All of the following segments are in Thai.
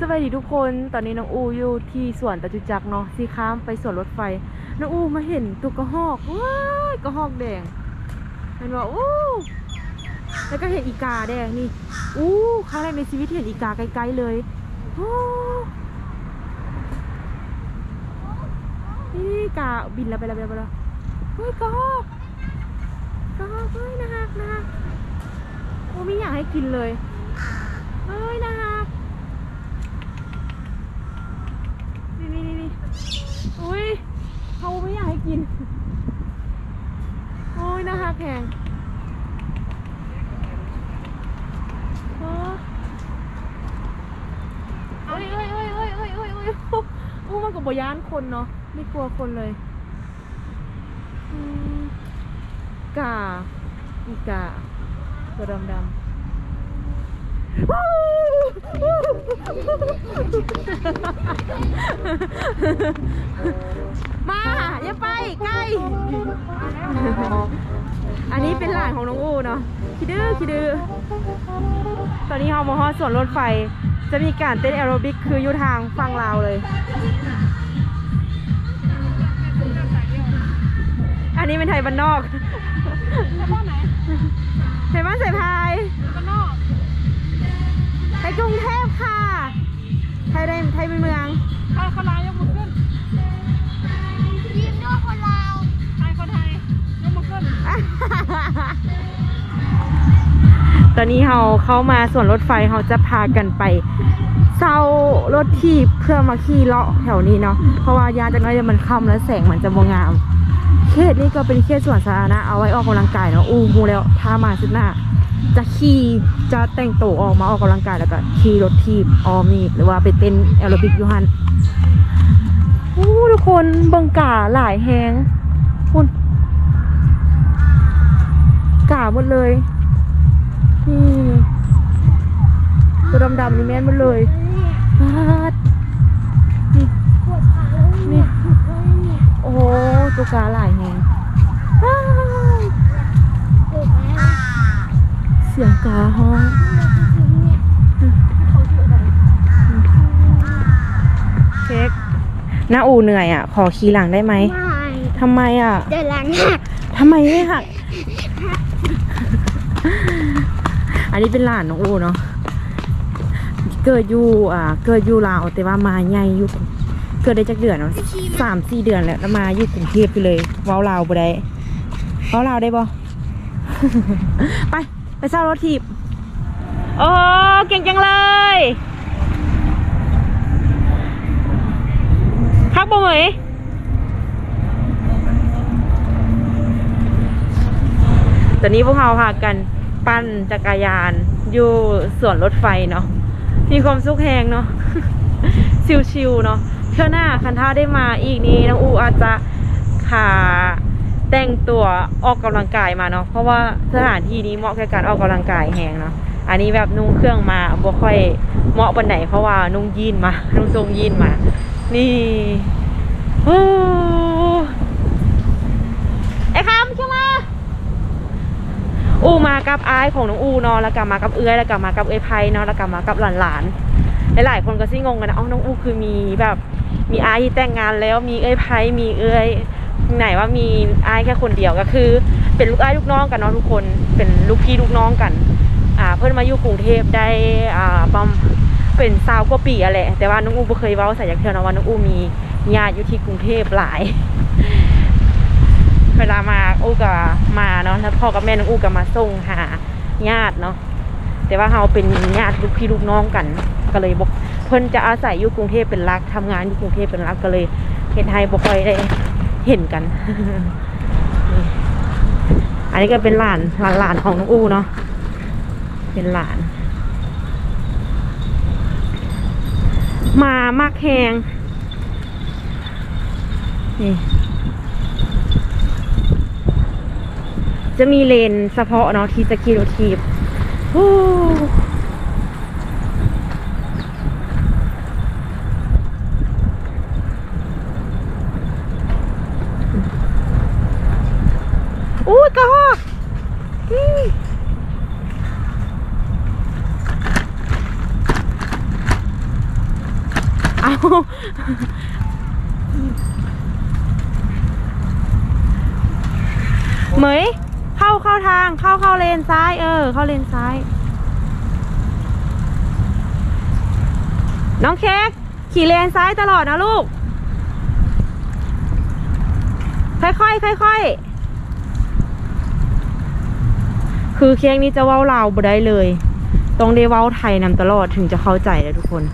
สวัสดีทุกคนตอนนี้น้องอูอยู่ที่สวนตะจุจักเนาะสีข้ามไปสวนรถไฟ น้องอูมาเห็นตุกกระหอกว้ายกระหอกแดงเห็นว่าอู้แล้วก็เห็นอีกาแดงนี่อู้ครั้งแรกในชีวิตเห็นอีกาไกลๆเลยโอ้นี่กาบินแล้วไปแล้วไปแล้วไปแล้วเฮ้ยกระหอกกระหอกเฮ้ยนะฮักนะฮักโอ้ไม่อยากให้กินเลยเฮ้ยนะฮัก นี่นี่นี่นี่อุ้ยเขาไม่อยา กิน โอ้ยนะคะแข็งเออเอ้ยเอ้ยเอ้ยเอ้ยเอ้ยเอ้ยเอ้ยอู้มันกับบย่านคนเนาะไม่กลัวคนเลยกาอีกาตัวดำดำ มาอย่าไปใกล้ อันนี้เป็นหลานของน้องอูเนาะคิดดื้อคิดดื้อตอนนี้เรามาฮอดสวนรถไฟ จะมีการเต้นแอโรบิกคืออยู่ทางฝั่งลาวเลย อันนี้เป็นไทยบ้านนอกไทยบ้านใส่พายไทยกรุงเทพค่ะ ไทยในไทยเป็นเมืองใครคนลาวยกมือ ตอนนี้เราเข้ามาส่วนรถไฟเราจะพากันไปเช่ารถทีบเพื่อมาขี่เลาะแถวนี้เนาะเพราะว่ายานจากน้อยมันค่ำแล้วแสงมันจะบงาม เขตนี้ก็เป็นเขตสวนสาธารณะเอาไว้ออกกำลังกายเนาะอู้หูแล้วถ้ามาสุดหน้าจะขี่จะแต่งตัวออกมาออกกำลังกายแล้วก็ขี่รถทีบออมนี่หรือว่าไปเต้นแอโรบิกยูฮันอู้ทุกคนบังกาหลายแหงคุณกาหมดเลย ตัวดำๆนี่แม่นหมดเลยปาดนี่ปวดขาแล้วเนี่ยถูกเลยเนี่ยโอ้โหตัวกาหลายแหงอ้าวปวดแล้วเสียงกาห้องจริงๆเนี่ยเขาถูกอะไรเช็คหน้าอูเหนื่อยอะ ขอขี่หลังได้ไหมไม่ทำไมอะเดินหลังหักทำไมไม่หัก อันนี้เป็นหลานน้องอูเนาะ เกิดอยู่อ่าเกิดอยู่ลาวแต่ว่ามาใหญ่อยู่เกิดได้จักเดือนเนาะสามสี่เดือนแล้วแล้วมาอยู่กรุงเทพไปเลยว้าลาวบ่ได้ว้าลาวได้บ่ไปไปเช่ารถทีบโอ้เก่งจังเลยคักบ่เหมยตอนนี้พวกเราพากันปั้นจักรยานอยู่สวนรถไฟเนาะ มีความสุขแหงเนาะชิวๆเนาะเชื่อหน้าคันท่าได้มาอีกนี้น้องอูอาจจะขาแต่งตัวออกกำลังกายมาเนาะเพราะว่าสถานที่นี้เหมาะแก่การออกกำลังกายแหงเนาะอันนี้แบบนุ่งเครื่องมาบ่ค่อยเหมาะปันไหนเพราะว่านุ่งยีนมานุ่งทรงยีนมา นี่โอ้ไอ้คำเชื่อมา อูมากับอายของน้องอูเนาะแล้วก็มากับเอื้อยแล้วก็มากับเอื้อยไพเนาะแล้วก็มากับหลานๆหลายๆคนก็ซิงงกันนะอ้าน้องอูคือมีแบบมีอายที่แต่งงานแล้วมีเอื้อยไพมีเอื้อยไหนว่ามีอายแค่คนเดียวก็คือ เป็นลูกอายลูกน้องกันเนาะทุกคนเป็นลูกพี่ลูกน้องกันอ่าเพิ่นมาอยู่กรุงเทพได้อ่าประมเป็นสาวกว่าปีอะแหละแต่ว่าน้องอูเคยเว้าใส่ยักเทื่อนะว่าน้องอูมีญาติอยู่ที่กรุงเทพหลาย เวลามาอู้กับมาเนาะแล้วพ่อกับแม่น้องอู้ก็มาส่งหาญาติเนาะแต่ว่าเราเป็นญาติลูกพี่ลูกน้องกัน ก็เลยบอกเพิ่นจะอาศัยอยู่กรุงเทพเป็นหลักทำงานอยู่กรุงเทพเป็นหลักก็เลยเห็นไทยบ่ค่อยได้เห็นกัน อันนี้ก็เป็นหลานหลานหลานของน้องอู้เนาะเป็นหลาน มามากแหงนี่ จะมีเลนเฉพาะเนาะที่จะขี่รถทีบโอ้อู้ยกระหอกนี่ เอาเหมยเข้าเข้าทาง เลนซ้าย เออ เข้าเลนซ้าย น้องเค้กขี่เลนซ้ายตลอดนะลูก ค่อยๆค่อยๆคือเค้กนี้จะเว้าลาวบ่ได้เลย ต้องได้เว้าไทยนำตลอดถึงจะเข้าใจเลยทุกคน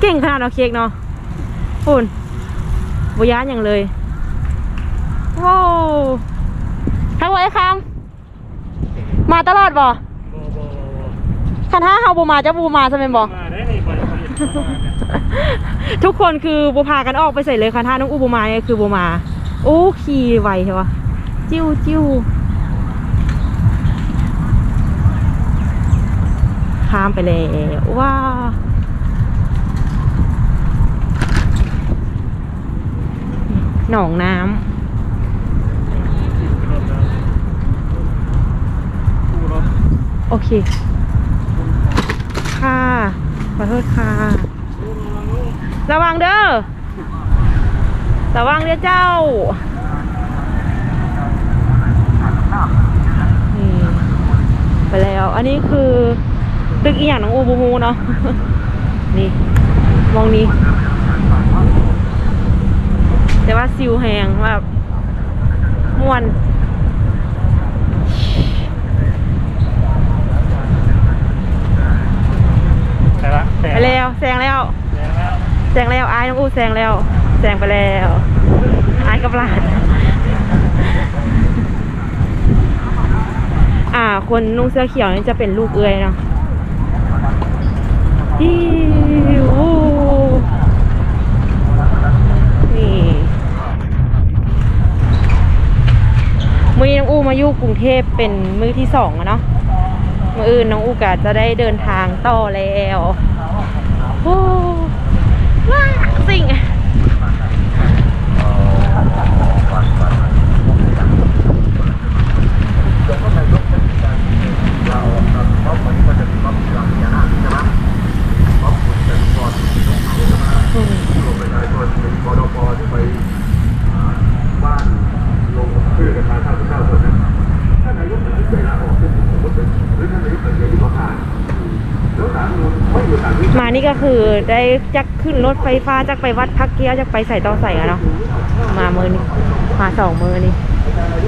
เก่ งขนาดเนาเค้กเนาะปุ่นบยานอย่างเลยว้าวทั้งไว้คำมาตลอดบ่คันถ้าเฮาบูมาจะบูมาใช่ไหมบ่มาได้ในบริษัททุกคนคือบูพากันออกไปใส่เลยค่ะถ้าน้องอูบูมาเนี่ยคือบูมาโอ้ขี่ไวใช่ปะจิ้วจิ้วข้ามไปเลยว้าว หนองน้ำโอเค ค่ะขอโทษค่ะ ระวังเด้อ ระวังเด้อเจ้าไปแล้ว อันนี้คือตึกอีหยังน้องอูบูฮูเนาะ นี่ มองนี้ แต่ว่าซิวแหงแบบม่วนแต่ละแต่ไปแล้วแซงแล้วแล้วแซงแล้วอายน้องอูแซงแล้วแซงไปแล้วอายกับหลานอ่า คนนุ่งเสื้อเขียวนี่จะเป็นลูกเอื้อยเนาะอิ๊วนี่ มือนี้น้องอูมาอยู่กรุงเทพเป็นมือที่สองอะเนาะมืออื่นน้องอูกะจะได้เดินทางต่อแล้วว้าสิ่งนี่ก็คือ ได้จักขึ้นรถไฟฟ้าจักไปวัดพักเกี้ยวจักไปใส่ต่อใส่อะเนาะมามือนี่มาสองมือนี่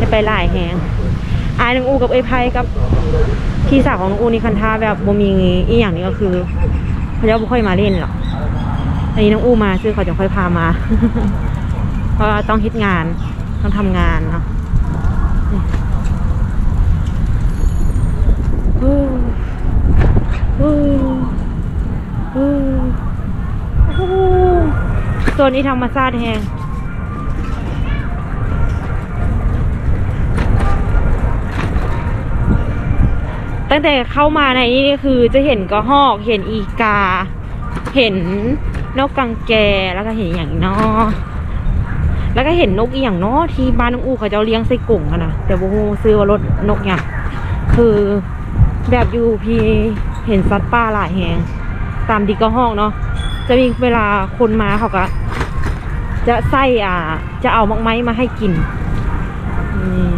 จะไปหลายแหงอายน้องอูกับไอ้ไพกับพี่สาวของน้องอูนี่คันท่าแบบบ่มีอีอย่างนี้ก็คือเขาจะบ่ค่อยมาเล่นหรอกอันนี้น้องอูมาซื้อเขาจะค่อยพามาเพราะต้องฮิตงานต้องทำงานเนาะอู้อู้ โซนนี้ธรรมชาติแหงตั้งแต่เข้ามาในนี้คือจะเห็นกระหอก เห็นอีกา เห็นนกกังแกแล้วก็เห็นอย่างนอแล้วก็เห็นนกอีอย่างนอที่บ้านน้องอูเขาจะเลี้ยงใส่กลุ่งกันนะแต่โบฮูซื้อรถนกอย่างคือแบบอยู่พีเห็นสัตว์ป่าหลายแหงตามดีก็ห้องเนาะจะมีเวลาคนมาเขาก็ จะไส้อ่า จะเอามักไม้มาให้กินนี่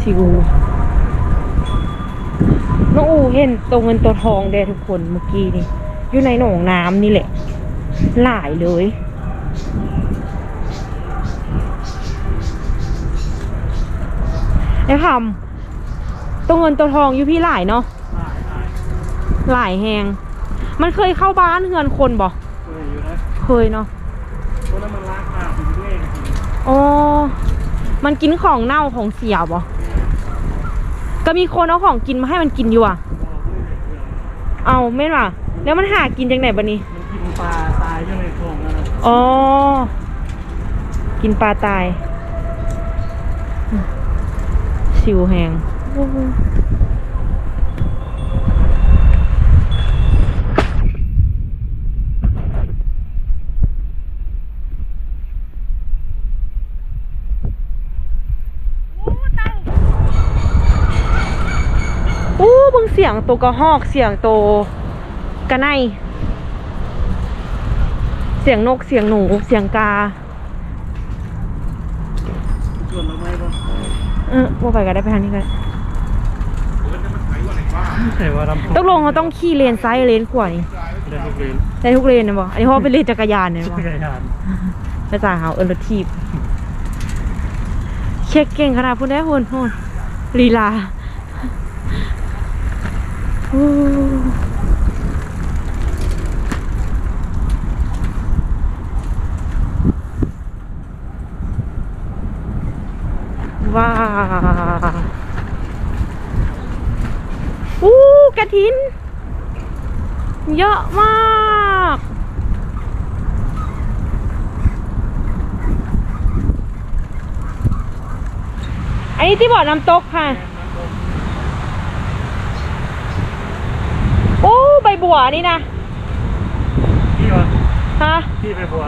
ชิวน้องอูเห็นตัวเงินตัวทองเด้ทุกคนเมื่อกี้นี่ อยู่ในหนองน้ำนี่แหละ หลายเลย ไอ้คำตัวเงินตัวทองอยู่พี่หลายเนาะหลายแหงมันเคยเข้าบ้านเฮือนคนบ่ตัวอยู่นะเคยเนาะตัวนั้นมันลากขาถึงด้วยอ๋อมันกินของเน่าของเสียบ่ก็มีคนเอาของกินมาให้มันกินอยู่อะ เอาไม่นว่ะแล้วมันหากินจากไหนบะนี้ มันกินปลาตายอยู่ในคลองนั่นนะอ๋อ กินปลาตาย ชิวแหงอู้บึงเสียงตัวกระหอกเสียงตัวกระไน เสียงนกเสียงหนูเสียงกา เออว่าไปก็ได้ไปทางนี้กันแต่ว่าลำตกลงเขาต้องขี่เลนซ้ายเลนขวานี่เดินทุกเลนได้ทุกเลนนะบอกอันนี้เพราะว่าเป็นเลนจักรยานเนี่ยจับอกกรยานภาษาเขาเออรถทีบ เช็คเก่งขนาดพูดได้พูนพูนลีลาโอ้ ว้าวอู้กระถิน เยอะมาก อันนี้ที่บ่อน้ำตกค่ะ โอ้ใบบัวนี่นะพี่วะฮะพี่ไปบัว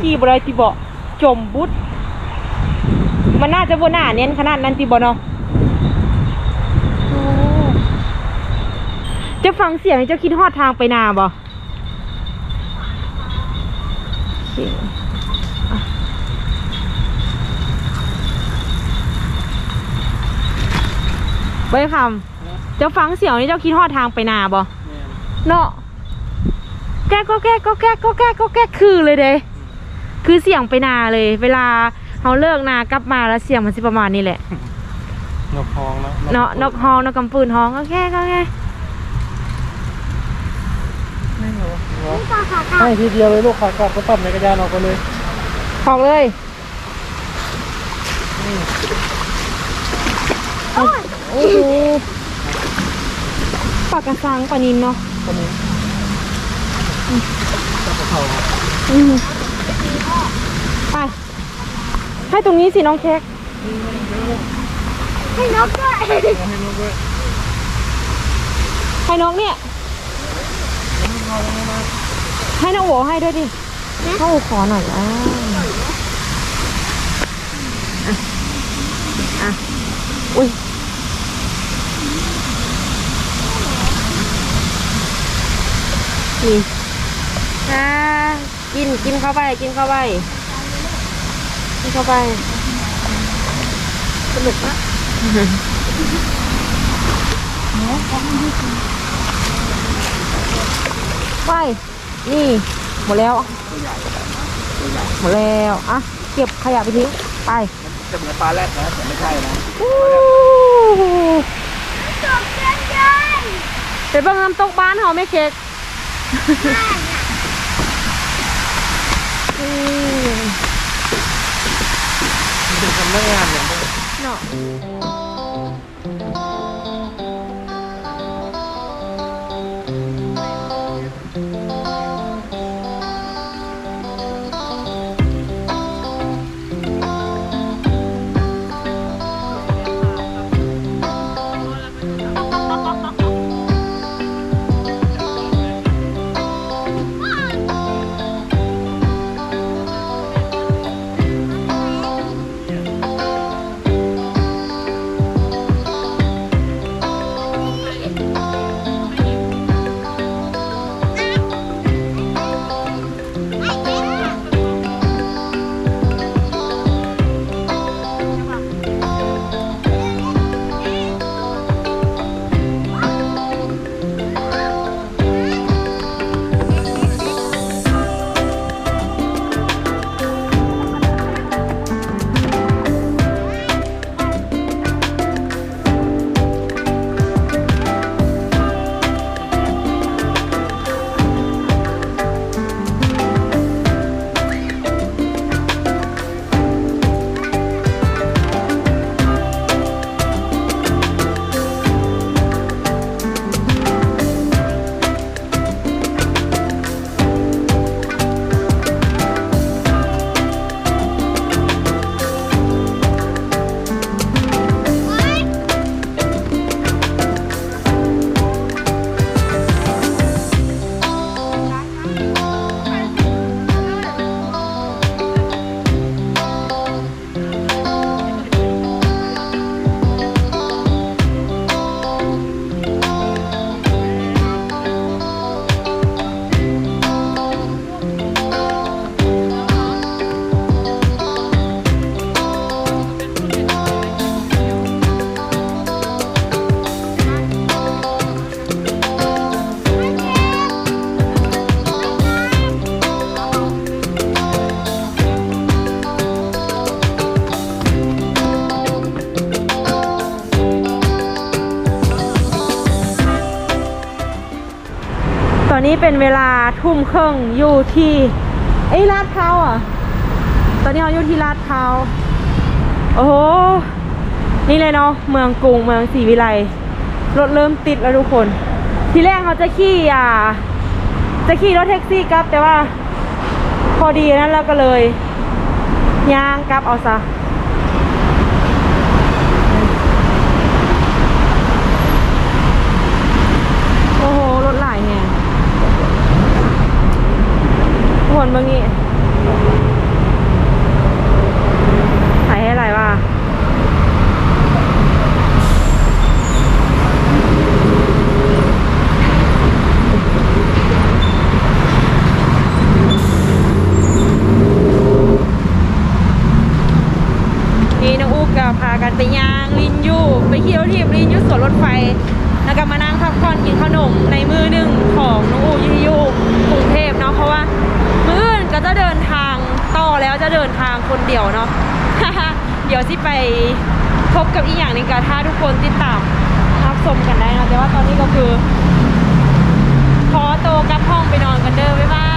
ขี่บรายติบ่จมบุด มันน่าจะบนหน้าเน้นขนาดนั้นติบ่เนาะโอ้จะฟังเสียงจะคิดฮอดทางไปนาบ่โอเคอะไว้คำจะฟังเสียงนี้เจ้าคิดฮอดทางไปนาบ่เนาะแก๊กก็แก๊กก็แก๊กก็แก๊กก็แก๊กคือเลยเด้คือเสียงไปนาเลย เวลา เขาเลิกนากลับมาแล้วเสียงมันสิประมาณนี้แหละ นกฮองแล้วเนาะนกฮองนกกำปืนฮองก็แค่ก็แค่ไม่เหรอนี่ตาขาตาให้ทีเดียวเลยลูกขากลับก็ปั่นจักรยานออกไปเลยออกเลยโอ้โอ้โหปากกระสังปลานินเนาะคนนี้จับกระเพราอืม ไป ให้ตรงนี้สิน้องเค้กให้นกด้วยให้ลูกด้วยให้น้องเนี่ย ให้น้องโอให้ด้วยดิน้องโอขอหน่อยอะอะอะอุ้ยนี่อ่ากินกินเข้าไปกินเข้าไปกิน เข้าไป สนุกมากไปนี่ หมดแล้ว หมดแล้ว อะ เก็บขยะไปทิ้ง ไป จะเหมือนปลาแรดนะแต่ไม่ใช่นะอู้จบเกินเกินไปเบิ่งน้ำตกบ้านเขาไหม่เค้กอืม มันเป็ เนาะอนนี้เป็นเวลาทุ่มครึ่งอยู่ที่ไอ้ลาดพร้าวอะ ตอนนี้เราอยู่ที่ลาดพร้าวโอ้โหนี่เลยเนาะเมืองกรุงเมืองศรีวิไลรถเริ่มติดแล้วทุกคน ทีแรกเขาจะขี่อ่าจะขี่รถแท็กซี่กลับ แต่ว่าพอดีนั้นเราก็เลยย่างกลับเอาซะ โอ้โห รถหลายแฮงทุก คนเมื่อกี้ถ่ายให้อะไรวะนี่น้องอูกก็พากันไปย่างลินยูไปเที่ยวทีมลินยูสวนรถไฟ แล้วก็มานั่งพักผ่อนกินขนมในมือนึ่ เดินทางต่อแล้วจะเดินทางคนเดียวเนาะเดี๋ยวที่ไปพบกับอีกอย่างหนึ่งกันถ้าทุกคนติดตามรับชมกันได้นะแต่ว่าตอนนี้ก็คือ ขอโตกับห้องไปนอนกันเด้อบ๊ายบาย